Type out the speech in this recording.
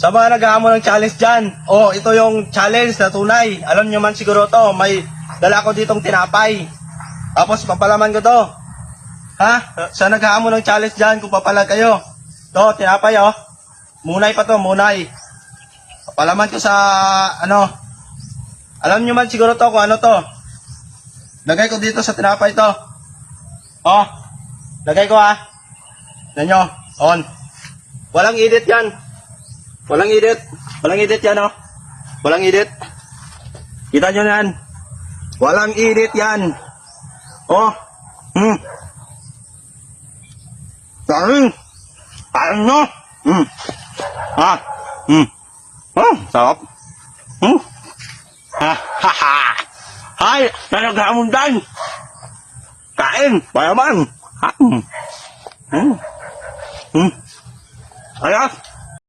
Sa mga nag-aamo ng challenge dyan, oh, ito yung challenge na tunay. Alam nyo man siguro to, may dala ko ditong tinapay. Tapos papalaman ko to. Ha? Sa nag-aamo ng challenge dyan, kung papalag kayo. To, tinapay oh. Munay pa to, munay. Papalaman ko sa, ano, alam nyo man siguro to kung ano to. Lagay ko dito sa tinapay to. Oh, lagay ko ah. Yan nyo, on. Walang edit yan. Walang edit. Walang edit yan, oh. Walang edit. Kita nyo yan. Walang edit yan. Oh. Hmm. Sarang. Sarang no. Hmm. Ah. Hmm. Oh, sarap. Hmm. Ha, ha, ha. Hay, nanaghamundan. Kain, payaman. Ha. Hmm. Hmm. Hmm. Ayos.